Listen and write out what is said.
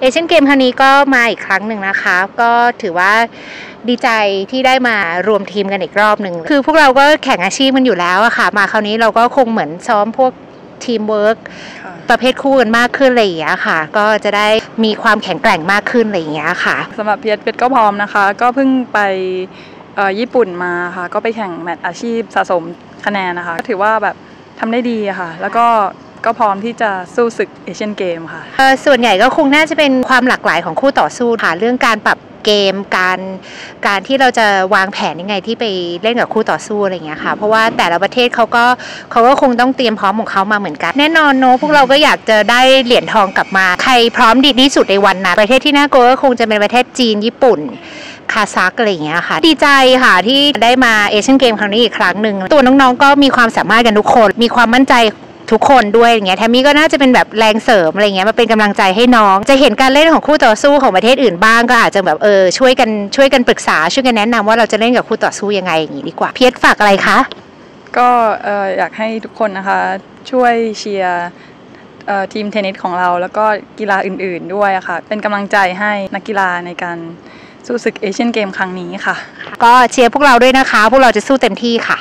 เอเชียนเกมครั้งนี้ก็มาอีกครั้งหนึ่งนะคะ ก็ถือว่าดีใจที่ได้มารวมทีมกันอีกรอบหนึ่งคือพวกเราก็แข่งอาชีพมันอยู่แล้วอะค่ะ มาคราวนี้เราก็คงเหมือนซ้อมพวกทีมเวิร์กค่ะประเภทคู่กันมากขึ้นอะไรอย่างเงี้ยค่ะ ก็จะได้มีความแข็งแกร่งมากขึ้นอะไรอย่างเงี้ยค่ะสำหรับเพียรเพชรก็พร้อมนะคะ ก็เพิ่งไปเอ่อญี่ปุ่นมาค่ะ ก็ไปแข่งแมตช์อาชีพสะสมคะแนนนะคะก็ถือว่าแบบทำได้ดีอะค่ะ แล้วก็ ก็พร้อมที่จะสู้ศึกเอเชียนเกมค่ะส่วนใหญ่ก็คงน่าจะเป็นความหลากหลายของคู่ต่อสู้ค่ะเรื่องการปรับเกมการการที่เราจะวางแผนยังไงที่ไปเล่นกับคู่ต่อสู้อะไรอย่างเงี้ยค่ะ เพราะว่าแต่ละประเทศเขาก็เขาก็คงต้องเตรียมพร้อมของเขามาเหมือนกัน แน่นอนเนอะพวกเราก็อยากจะได้เหรียญทองกลับมา ใครพร้อมดีที่สุดในวันนั้นประเทศที่น่ากลัวก็คงจะเป็นประเทศจีนญี่ปุ่นคาซักอะไรอย่างเงี้ยค่ะ ดีใจค่ะที่ได้มาเอเชียนเกมครั้งนี้อีกครั้งหนึ่งตัวน้องๆก็มีความสามารถกันทุกคน มีความมั่นใจ ทุกคนด้วยอย่างเงี้ยแทมมี่ก็น่าจะเป็นแบบแรงเสริมอะไรเงี้ยมาเป็นกำลังใจให้น้อง จะเห็นการเล่นของคู่ต่อสู้ของประเทศอื่นบ้างก็อาจจะแบบเออช่วยกันช่วยกันปรึกษาช่วยกันแนะนำว่าเราจะเล่นกับคู่ต่อสู้ยังไงอย่างงี้ดีกว่า เพียรฝากอะไรคะก็เอ่ออยากให้ทุกคนนะคะช่วยเชียร์เอ่อทีมเทนนิสของเราแล้วก็กีฬาอื่นๆด้วยอะค่ะ เป็นกำลังใจให้นักกีฬาในการสู้ศึกเอเชียนเกมครั้งนี้ค่ะ ก็เชียร์พวกเราด้วยนะคะ พวกเราจะสู้เต็มที่ค่ะ